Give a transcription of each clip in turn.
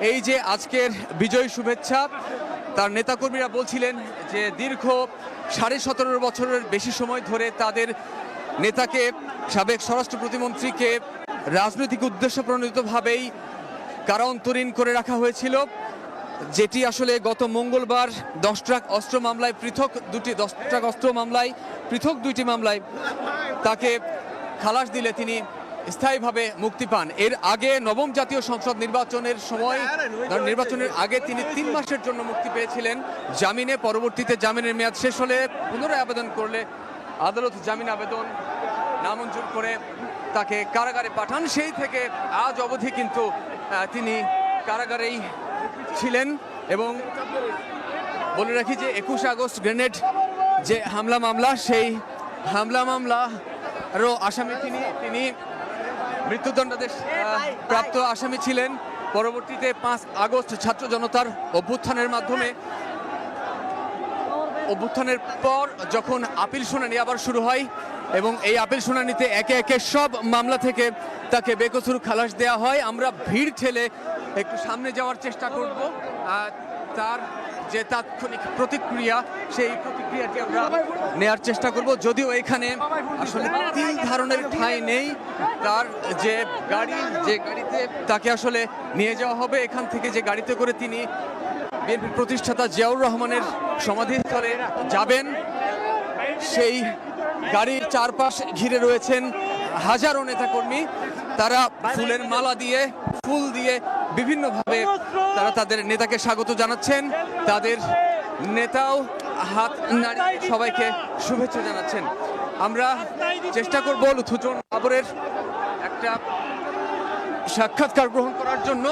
এই যে আজকের বিজয় শুভেচ্ছা, তার নেতাকর্মীরা বলছিলেন যে দীর্ঘ সাড়ে সতেরো বছরের বেশি সময় ধরে তাদের নেতাকে সাবেক স্বরাষ্ট্র প্রতিমন্ত্রীকে রাজনৈতিক উদ্দেশ্য প্রণোদিতভাবেই কারান্তরীণ করে রাখা হয়েছিল। যেটি আসলে গত মঙ্গলবার দশ ট্রাক অস্ত্র মামলায় পৃথক দুটি দশ ট্রাক অস্ত্র মামলায় পৃথক দুইটি মামলায় তাকে খালাস দিলে তিনি স্থায়ীভাবে মুক্তি পান। এর আগে নবম জাতীয় সংসদ নির্বাচনের সময় নির্বাচনের আগে তিনি তিন মাসের জন্য মুক্তি পেয়েছিলেন। জামিনে, পরবর্তীতে জামিনের মেয়াদ শেষ হলে পুনরায় আবেদন করলে আদালত জামিন আবেদন নামঞ্জুর করে তাকে কারাগারে পাঠান। সেই থেকে আজ অবধি কিন্তু তিনি কারাগারেই ছিলেন এবং বলে রাখি যে একুশে আগস্ট গ্রেনেড যে হামলা মামলা, সেই হামলা মামলারও আসামি তিনি তিনি মৃত্যুদণ্ডাদেশ প্রাপ্ত আসামি ছিলেন। পরবর্তীতে পাঁচ আগস্ট ছাত্র জনতার অভ্যুত্থানের মাধ্যমে অভ্যুত্থানের পর যখন আপিল শুনানি আবার শুরু হয় এবং এই আপিল শুনানিতে একে একে সব মামলা থেকে তাকে বেকসুর খালাস দেওয়া হয় আমরা ভিড় ঠেলে একটু সামনে যাওয়ার চেষ্টা করব। আর তার যে তাৎক্ষণিক প্রতিক্রিয়া, সেই প্রতিক্রিয়াটি আমরা নেয়ার চেষ্টা করব। যদিও এখানে আসলে তিন ধারণের ঠাঁই নেই। তার যে গাড়ি, যে গাড়িতে তাকে আসলে নিয়ে যাওয়া হবে, এখান থেকে যে গাড়িতে করে তিনি বিএনপির প্রতিষ্ঠাতা জিয়াউর রহমানের সমাধিস্থলে যাবেন, সেই গাড়ির চারপাশ ঘিরে রয়েছেন হাজারো নেতাকর্মী। তারা ফুলের মালা দিয়ে, ফুল দিয়ে বিভিন্নভাবে তারা তাদের নেতাকে স্বাগত জানাচ্ছেন। তাদের নেতাও হাত নাড়িয়ে সবাইকে শুভেচ্ছা জানাচ্ছেন। আমরা চেষ্টা করব লুথুজন বাবরের একটা সাক্ষাৎকার গ্রহণ করার জন্য।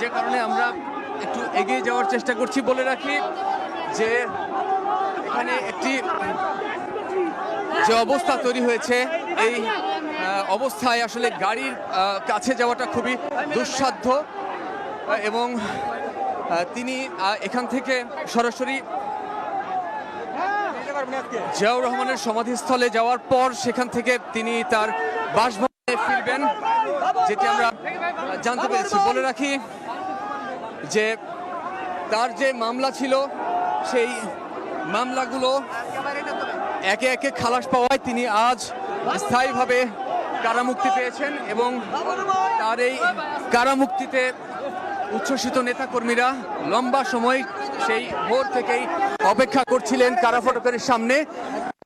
যে কারণে আমরা একটু এগিয়ে যাওয়ার চেষ্টা করছি বলে রাখি যে এখানে একটি যে অবস্থা তৈরি হয়েছে, এই অবস্থায় আসলে গাড়ির কাছে যাওয়াটা খুবই দুঃসাধ্য। এবং তিনি এখান থেকে সরাসরি জিয়াউর রহমানের সমাধিস্থলে যাওয়ার পর সেখান থেকে তিনি তার বাসভবনে ফিরবেন, যেটি আমরা জানতে পেরেছি। বলে রাখি যে তার যে মামলা ছিল, সেই মামলাগুলো একে একে খালাস পাওয়ায় তিনি আজ স্থায়ীভাবে কারামুক্তি পেয়েছেন এবং তার এই কারামুক্তিতে উচ্ছ্বসিত নেতাকর্মীরা লম্বা সময় সেই ভোর থেকেই অপেক্ষা করছিলেন কারা ফটকের সামনে।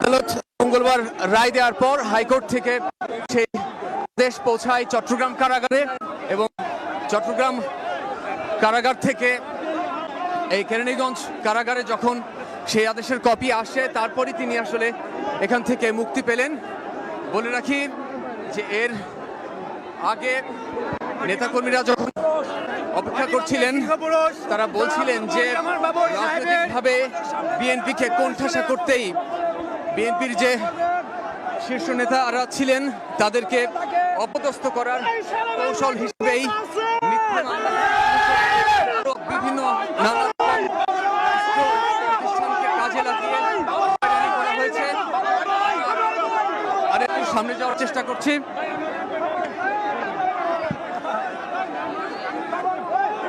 আদালত মঙ্গলবার রায় দেওয়ার পর হাইকোর্ট থেকে সেই দেশ পৌঁছায় চট্টগ্রাম কারাগারে এবং চট্টগ্রাম কারাগার থেকে এই কেরানীগঞ্জ কারাগারে যখন সেই আদেশের কপি আসে, তারপরই তিনি আসলে এখান থেকে মুক্তি পেলেন। বলে রাখি যে এর আগে নেতাকর্মীরা যখন অপেক্ষা করছিলেন, তারা বলছিলেন যে রাজনৈতিকভাবে বিএনপিকে কোণঠাসা করতেই বিএনপির যে শীর্ষ নেতারা ছিলেন, তাদেরকে অপদস্থ করার কৌশল হিসেবেই বিভিন্ন নানা কাজে সামনে যাওয়ার চেষ্টা করছি।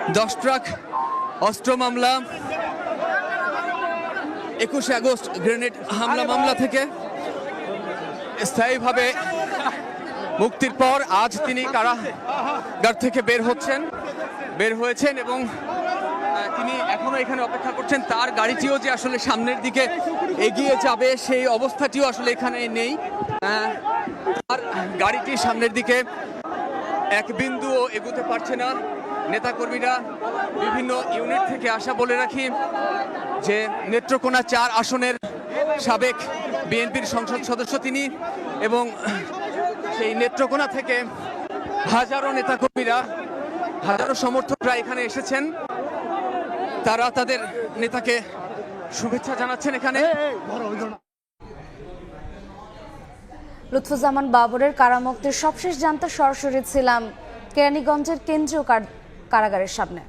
দশ ট্রাক, অস্ত্র মামলা, একুশে আগস্ট গ্রেনেড হামলা মামলা থেকে স্থায়ীভাবে মুক্তির পর আজ তিনি কারাগার থেকে বের হচ্ছেন, বের হয়েছেন এবং তিনি এখনও এখানে অপেক্ষা করছেন। তার গাড়িটিও যে আসলে সামনের দিকে এগিয়ে যাবে, সেই অবস্থাটিও আসলে এখানে নেই। তার গাড়িটি সামনের দিকে এক বিন্দুও এগোতে পারছে না। নেতাকর্মীরা বিভিন্ন ইউনিট থেকে আসা বলে রাখি যে নেত্রকোনা চার আসনের সাবেক বিএনপির সংসদ সদস্য তিনি এবং সেই নেত্রকোনা থেকে হাজারো নেতাকর্মীরা, হাজারো সমর্থকরা এখানে এসেছেন। তারা তাদের নেতাকে শুভেচ্ছা জানাচ্ছেন এখানে। লুৎফুজ্জামান বাবরের কারামুক্তির সবশেষ জানতে সরাসরি ছিলাম কেরানীগঞ্জের কেন্দ্রীয় কারাগারের সামনে।